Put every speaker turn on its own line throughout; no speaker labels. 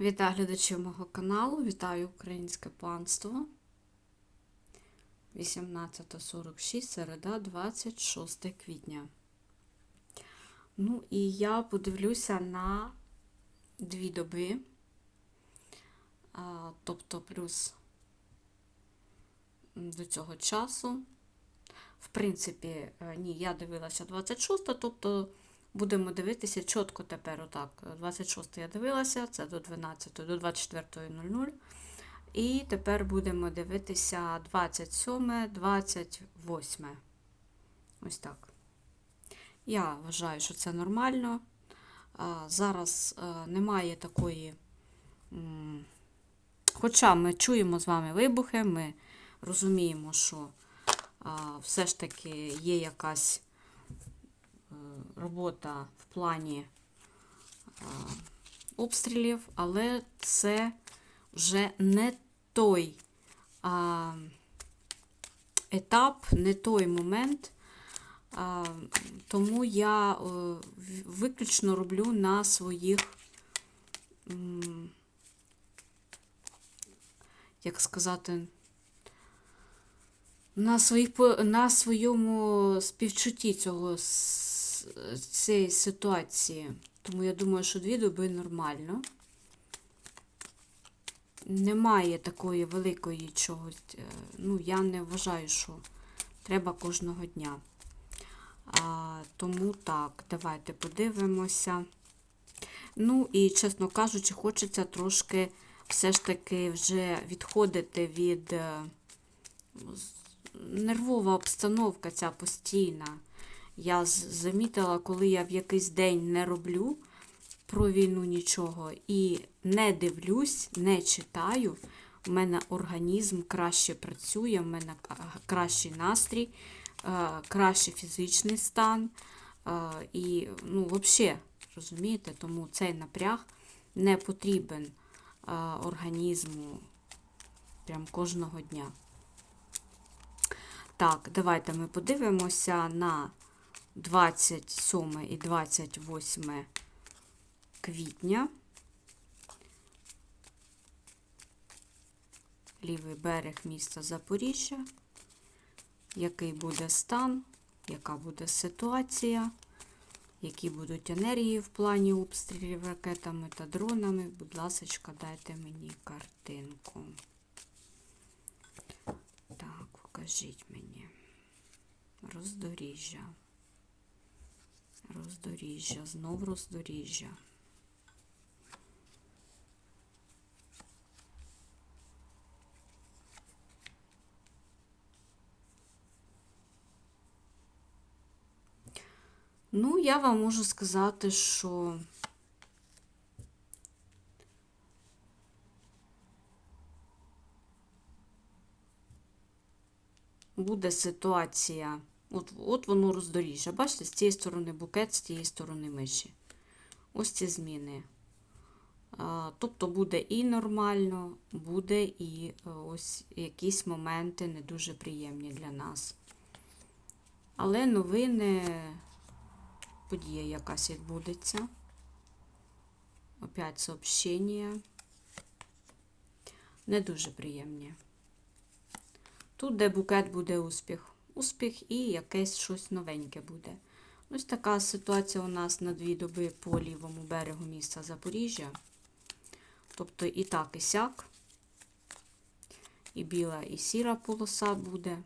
Вітаю глядачів мого каналу, вітаю українське панство. 18.46, середа, 26 квітня. Ну і я подивлюся на дві доби, тобто плюс до цього часу. В принципі, е, ні, я дивилася 26, тобто будемо дивитися чітко тепер отак. 26 я дивилася, це до 12, до 24.00. І тепер будемо дивитися 27, 28. Ось так. Я вважаю, що це нормально. Зараз е, немає такої. Хоча ми чуємо з вами вибухи, ми розуміємо, що все ж таки є якась робота в плані обстрілів, але це вже не той а, етап, не той момент. А, тому я е, виключно роблю на своїх, як сказати, на, своїх, на своєму співчутті цього, цієї ситуації. Тому я думаю, що дві доби нормально. Немає такої великої чогось. е, Ну, я не вважаю, що треба кожного дня. А, тому так, давайте подивимося. Ну і, чесно кажучи, хочеться трошки все ж таки вже відходити від е, нервова обстановка ця постійна. Я замітила, коли я в якийсь день не роблю про війну нічого і не дивлюсь, не читаю, у мене організм краще працює, в мене кращий настрій, е, кращий фізичний стан. е, І, ну, взагалі, розумієте, тому цей напряг не потрібен е, організму прям кожного дня. Так, давайте ми подивимося на 27 і 28 квітня. Лівий берег міста Запоріжжя. Який буде стан, яка буде ситуація, які будуть енергії в плані обстрілів ракетами та дронами. Будь ласка, дайте мені картинку. Так, покажіть мені. Роздоріжжя. Роздоріжжя, знов роздоріжжя. Ну, я вам можу сказати, що буде ситуація. От, от воно роздоріжжя. Бачите, з цієї сторони букет, з тієї сторони миші. Ось ці зміни. Тобто буде і нормально, буде і е, ось якісь моменти не дуже приємні для нас. Але новини, подія якась відбудеться. Опять сообщення. Не дуже приємні. Тут, де букет буде успіх. Успіх і якесь щось новеньке буде. Ось така ситуація у нас на дві доби по лівому берегу міста Запоріжжя. Тобто і так, і сяк. І біла, і сіра полоса буде.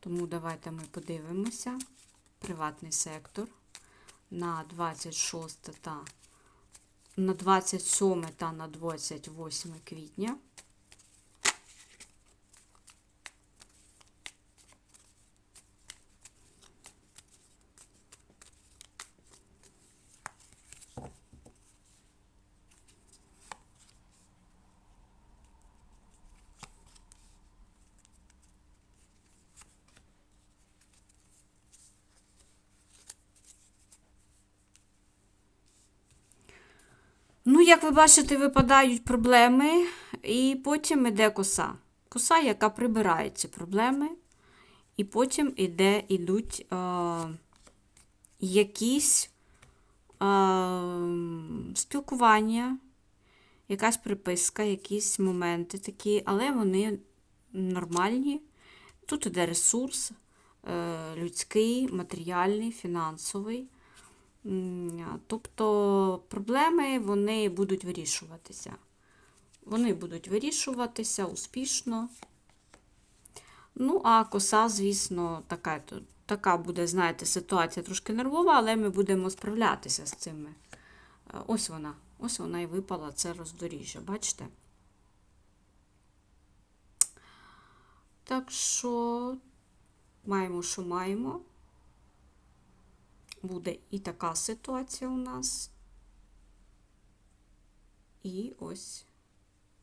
Тому давайте ми подивимося. Приватний сектор на 26 та на 27 та на 28 квітня. Ну, як ви бачите, випадають проблеми, і потім іде коса. Коса, яка прибирає ці проблеми, і потім іде, ідуть е, якісь е, спілкування, якась приписка, якісь моменти такі, але вони нормальні. Тут іде ресурс е, людський, матеріальний, фінансовий. Тобто проблеми вони будуть вирішуватися. Вони будуть вирішуватися успішно. Ну, а коса, звісно, така, така буде, знаєте, ситуація трошки нервова, але ми будемо справлятися з цими. Е, Ось вона. Ось вона і випала, це роздоріжжя, бачите? Так що маємо, що маємо. Буде і така ситуація у нас. І ось.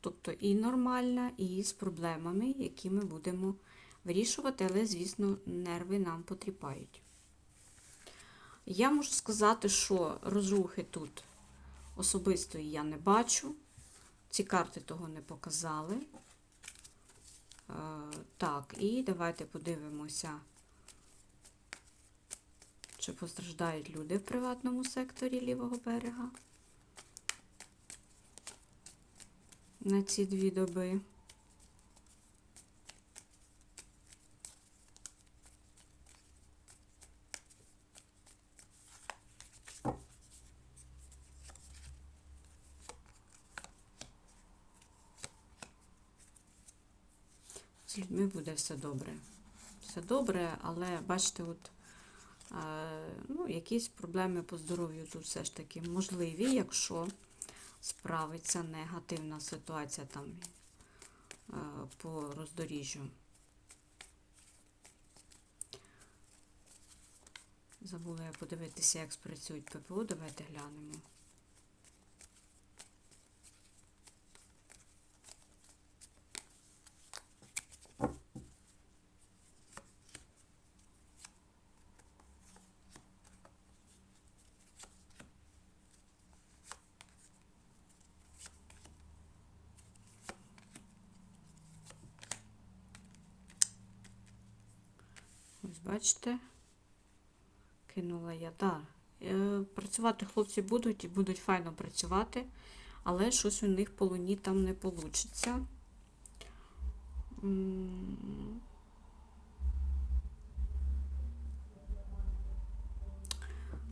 Тобто і нормальна, і з проблемами, які ми будемо вирішувати, але, звісно, нерви нам потріпають. Я можу сказати, що розрухи тут особистої я не бачу. Ці карти того не показали. Е, Так, і давайте подивимося, чи постраждають люди в приватному секторі лівого берега на ці дві доби. З людьми буде все добре. Все добре, але бачите, от ну, якісь проблеми по здоров'ю тут все ж таки можливі, якщо справиться негативна ситуація там по роздоріжжю. Забула я подивитися, як спрацюють ППО. Давайте глянемо. Бачите, кинула я. Так, е, працювати хлопці будуть і будуть файно працювати, але щось у них по луні там не вийде.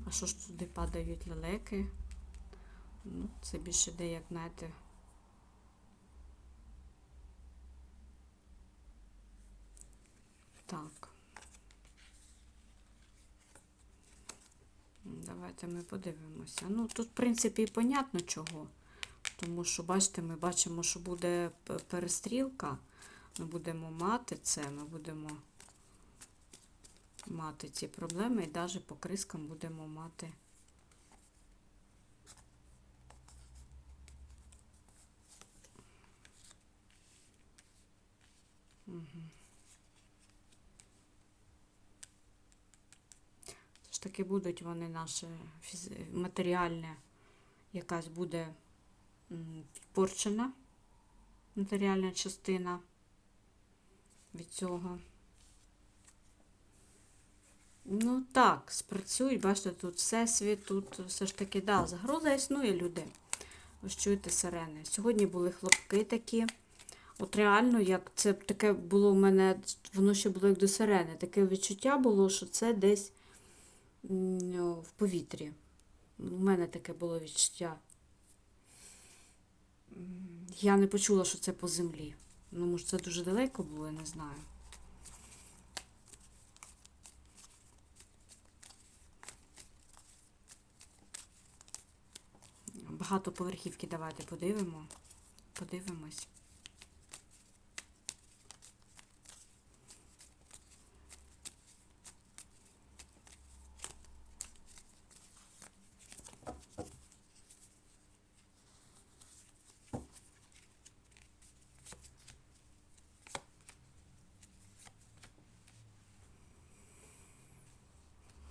А що ж туди падають лелеки? Ну, це більше де, як знаєте. Так. Давайте ми подивимося. Ну, тут, в принципі, і понятно чого. Тому що, бачите, ми бачимо, що буде перестрілка. Ми будемо мати це, ми будемо мати ці проблеми, і навіть по крискам будемо мати. Ж таки будуть вони наше матеріальне, якась буде порчена матеріальна частина від цього. Ну так, спрацюють, бачите, тут всесвіт, тут все ж таки, да, загроза існує, люди. Ж чуєте сирени. Сьогодні були хлопки такі. От реально, як це таке було в мене, воно ще було як до сирени. Таке відчуття було, що це десь в повітрі. У мене таке було відчуття. Я не почула, що це по землі. Ну, може, це дуже далеко було, я не знаю. Багатоповерхівки давайте подивимо. Подивимось.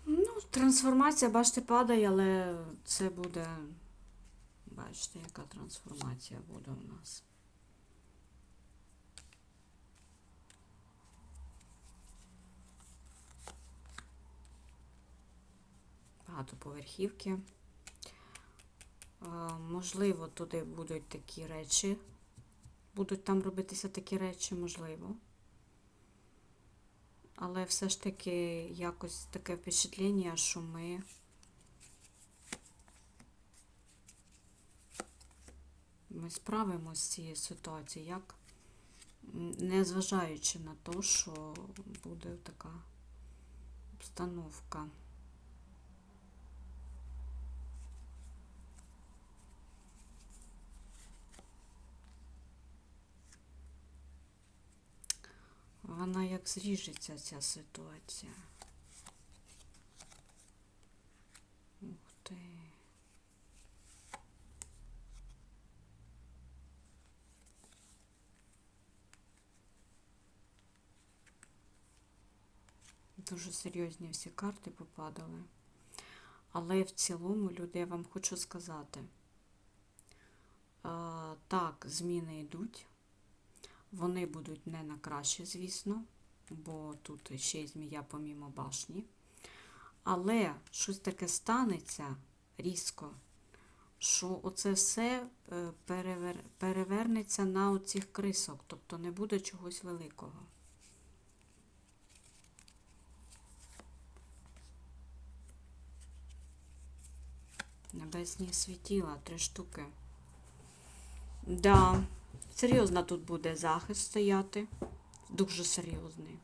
Ну, трансформація, бачите, падає, але це буде. Бачите, яка трансформація буде у нас. Багатоповерхівки. Е, Можливо, туди будуть такі речі. Будуть там робитися такі речі, можливо. Але все ж таки якось таке впечатлення, що ми ми справимося з цією ситуацією, як незважаючи на те, що буде така обстановка. Вона як зріжеться, ця ситуація. Ух ти. Дуже серйозні всі карти попадали. Але в цілому, люди, я вам хочу сказати. Так, зміни йдуть. Вони будуть не на краще, звісно, бо тут ще й змія помімо башні. Але щось таке станеться різко, що оце все е, перевер... перевернеться на оцих крисок, тобто не буде чогось великого. Небесні світіла, три штуки. Да, серйозно тут буде захист стояти. Дуже серйозний.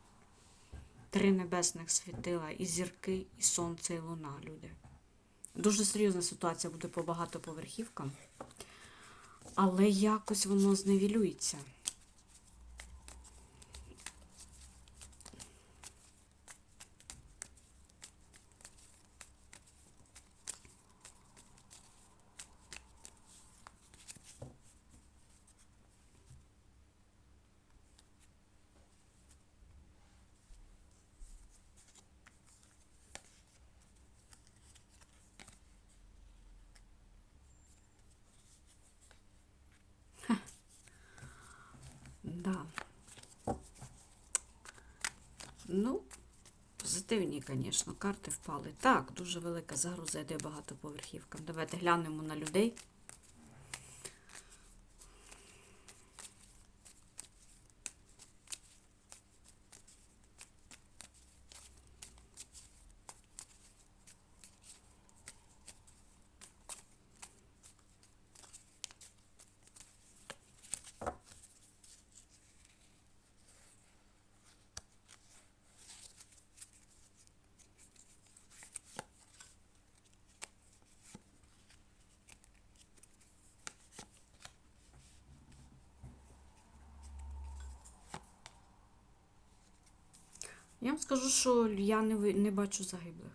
Три небесних світила, і зірки, і сонце, і луна, люди. Дуже серйозна ситуація буде по багатоповерхівкам. Але якось воно зневілюється. Да. Ну, позитивні, звісно, карти впали. Так, дуже велика загроза йде багатоповерхівкам. Давайте глянемо на людей. Я вам скажу, що я не, не бачу загиблих.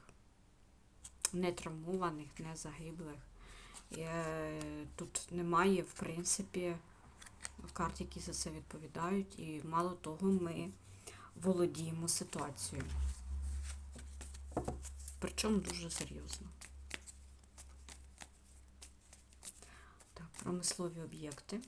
Не травмованих, не загиблих. Е, Тут немає, в принципі, карт, які за це відповідають. І мало того, ми володіємо ситуацією. Причому дуже серйозно. Так, промислові об'єкти.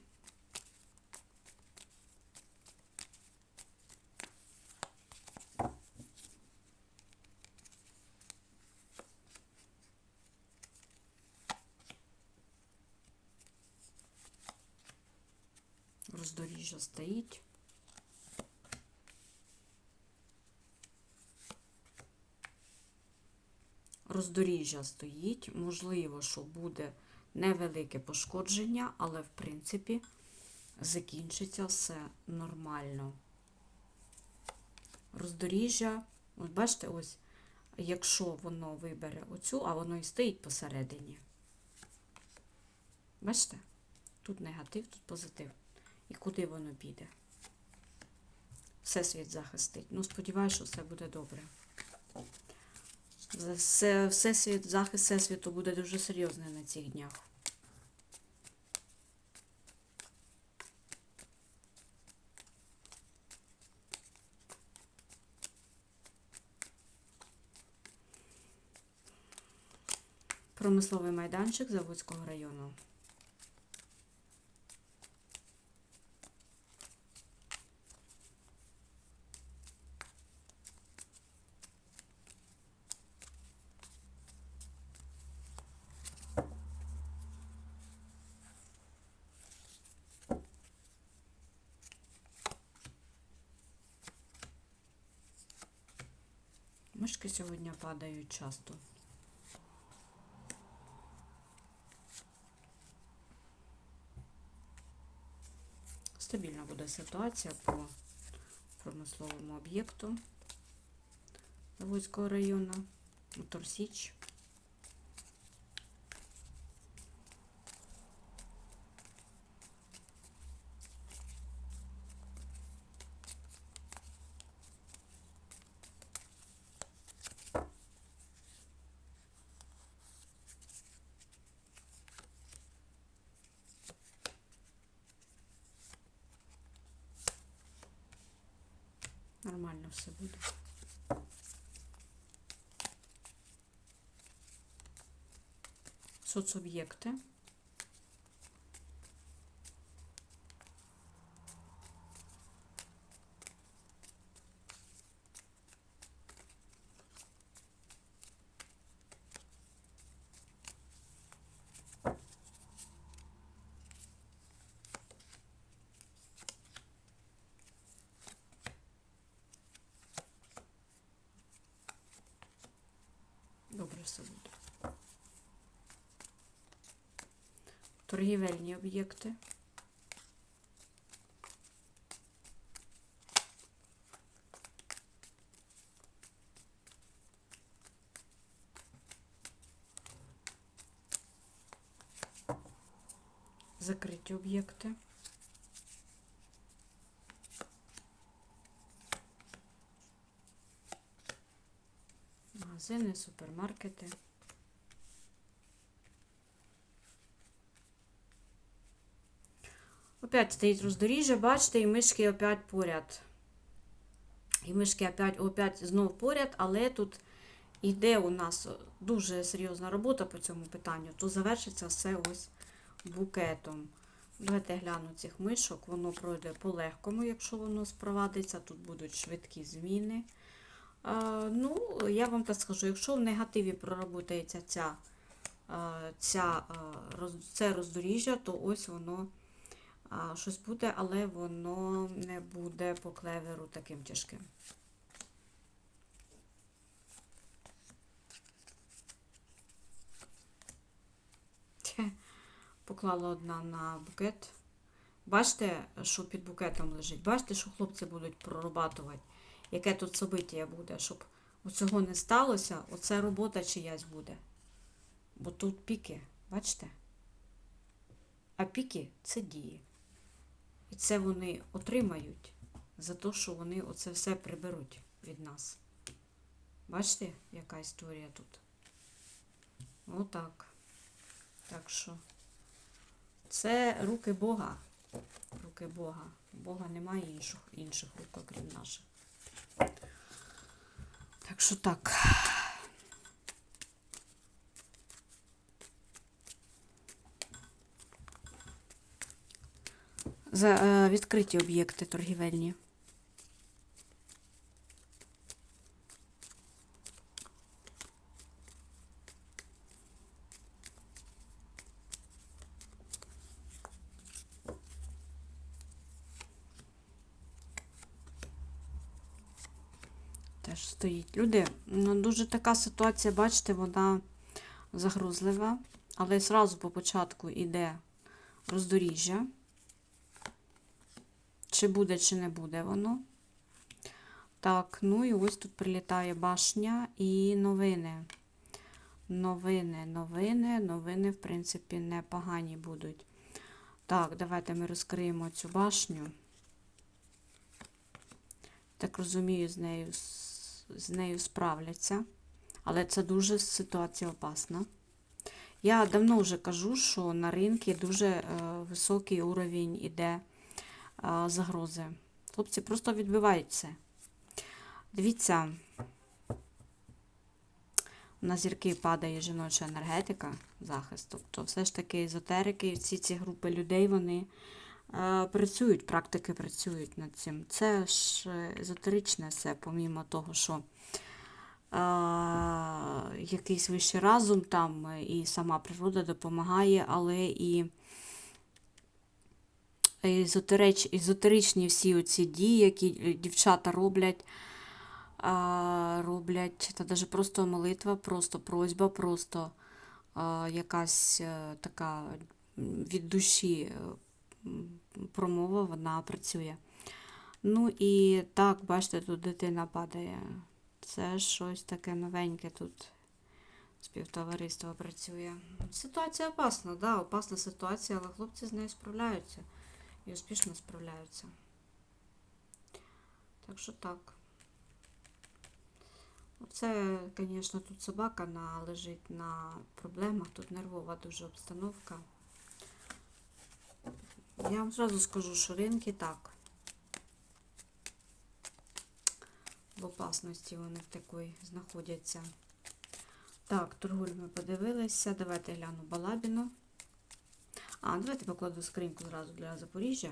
Роздоріжжя стоїть. Роздоріжжя стоїть. Можливо, що буде невелике пошкодження, але в принципі закінчиться все нормально. Роздоріжжя, от бачите, ось, якщо воно вибере оцю, а воно і стоїть посередині. Бачите? Тут негатив, тут позитив. І куди воно піде? Всесвіт захистить. Ну, сподіваюся, що все буде добре. Все, всесвіт, захист всесвіту буде дуже серйозний на цих днях. Промисловий майданчик Заводського району. Мишки сьогодні падають часто. Стабільна буде ситуація по промисловому об'єкту Заводського району, Моторсіч. Нормально все буде. Соцоб'єкти. Добре все. Торгівельні об'єкти. Закриті об'єкти. Магазини, супермаркети. Опять стоїть роздоріжжя, бачите, і мишки опять поряд. І мишки опять, опять знов поряд, але тут йде у нас дуже серйозна робота по цьому питанню, то завершиться все ось букетом. Давайте гляну цих мишок, воно пройде по-легкому, якщо воно спровадиться. Тут будуть швидкі зміни. Ну, я вам так скажу, якщо в негативі проработається ця, ця, це роздоріжжя, то ось воно щось буде, але воно не буде по клеверу таким тяжким. Поклала одна на букет. Бачите, що під букетом лежить? Бачите, що хлопці будуть прорабатувати, яке тут собиття буде, щоб цього не сталося, оце робота чиясь буде. Бо тут піки, бачите? А піки це дії. І це вони отримають за те, що вони оце все приберуть від нас. Бачите, яка історія тут? Отак. Так що це руки Бога. Руки Бога. Бога немає інших, інших рук, окрім наших. Так що так. За е, відкриті об'єкти торгівельні. Теж стоїть. Люди, ну дуже така ситуація, бачите, вона загрузлива, але зразу по початку йде роздоріжжя. Чи буде, чи не буде воно. Так, ну і ось тут прилітає башня і новини. Новини, новини, новини, в принципі, непогані будуть. Так, давайте ми розкриємо цю башню. Так розумію, з нею, з нею справляться. Але це дуже ситуація опасна. Я давно вже кажу, що на ринку дуже е, високий уровень іде загрози. Хлопці просто відбивають це. Дивіться, на зірки падає жіноча енергетика, захист. Тобто, все ж таки езотерики, всі ці групи людей, вони е, працюють, практики працюють над цим. Це ж езотеричне все, помімо того, що е, якийсь вищий разум там і сама природа допомагає, але і езотерич, езотеричні всі оці дії, які дівчата роблять, роблять, та навіть просто молитва, просто просьба, просто якась е, така від душі е, промова, вона працює. Ну і так, бачите, тут дитина падає. Це щось таке новеньке тут. Співтовариство працює. Ситуація опасна, да, опасна ситуація, але хлопці з нею справляються. І успішно справляються. Так що так. Це, звісно, тут собака на, лежить на проблемах, тут нервова дуже обстановка. Я вам зразу скажу, що ринки так. В опасності вони в такої знаходяться. Так, торгуль ми подивилися. Давайте гляну Балабіну. А, давайте покладу скриньку зразу для Запоріжжя.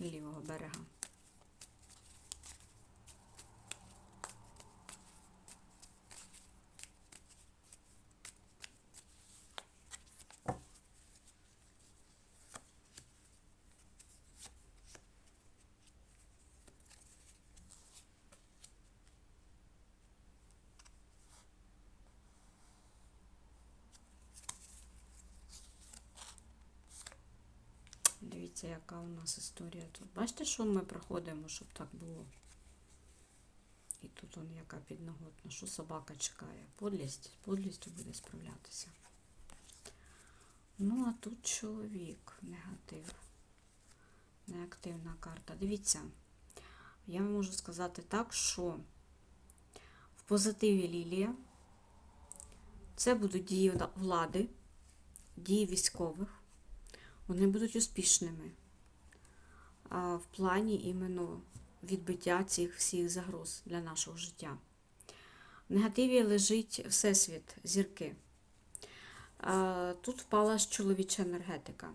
Лівого берега. Дивіться, яка у нас історія тут. Бачите, що ми проходимо, щоб так було? І тут он яка підноготна, що собака чекає. Подлість, подлістю буде справлятися. Ну, а тут чоловік, негатив. Неактивна карта. Дивіться, я вам можу сказати так, що в позитиві Лілія це будуть дії влади, дії військових вони будуть успішними в плані іменно відбиття цих всіх загроз для нашого життя. В негативі лежить Всесвіт, зірки. Тут впала ж чоловіча енергетика.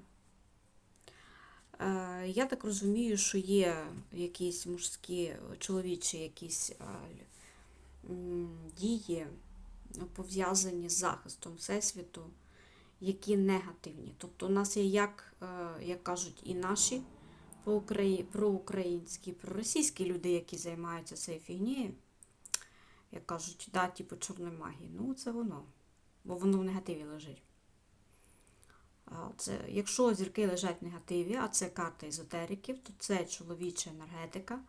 Я так розумію, що є якісь мужські, чоловічі якісь дії пов'язані з захистом Всесвіту які негативні. Тобто у нас є, як е, як кажуть, і наші проукраїнські, проросійські люди, які займаються цією фігнією, як кажуть, да, типу чорної магії. Ну, це воно. Бо воно в негативі лежить. Це, Якщо зірки лежать в негативі, а це карта езотериків, то це чоловіча енергетика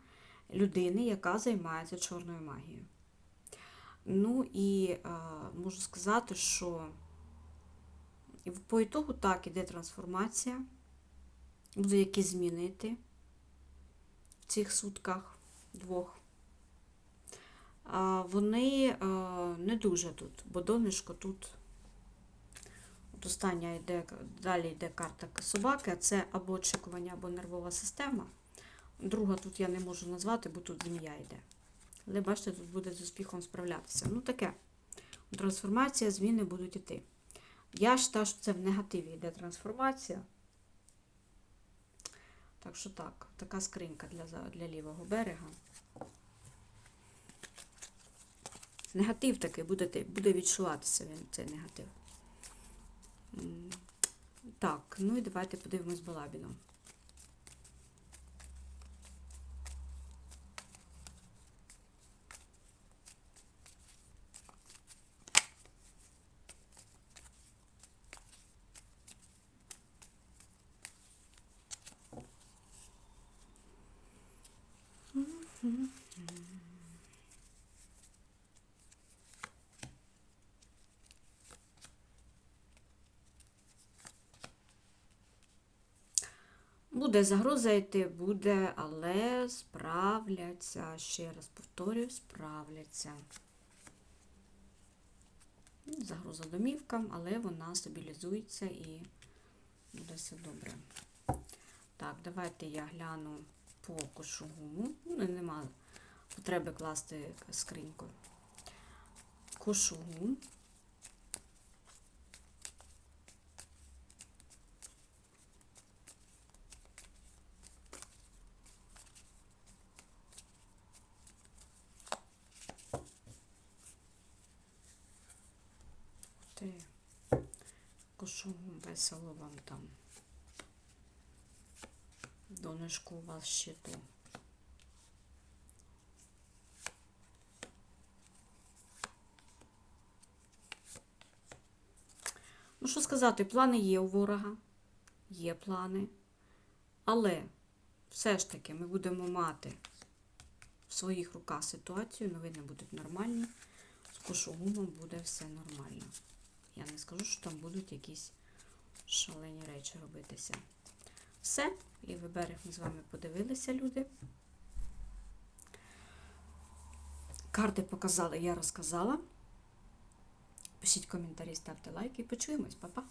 людини, яка займається чорною магією. Ну і е, можу сказати, що по ітогу так іде трансформація. Буде якісь зміни йти в цих сутках двох. А Вони а, не дуже тут, бо донечко тут. От остання йде, далі йде карта собаки, це або очікування, або нервова система. Друга тут я не можу назвати, бо тут змія йде. Але бачите, тут буде з успіхом справлятися. Ну таке. Трансформація, зміни будуть йти. Я вважаю, що це в негативі йде трансформація. Так що так, така скринька для для лівого берега. Негатив такий буде буде відчуватися він, цей негатив. Так, ну і давайте подивимось балабіном. Буде загроза йти, буде, але справляться. Ще раз повторюю, справляться. Загроза домівкам, але вона стабілізується і буде все добре. Так, давайте я гляну по кошугуму. Ну, нема потреби класти скриньку. Кошугум. Бачите, кошу весело вам там. Донечку у вас ще. Ну, що сказати, плани є у ворога, є плани, але все ж таки ми будемо мати в своїх руках ситуацію, новини будуть нормальні, з кошугумом буде все нормально. Я не скажу, що там будуть якісь шалені речі робитися. Все, лівий берег ми з вами подивилися, люди. Карти показали, я розказала. Пишіть коментарі, ставте лайки. Почуємось, па-па.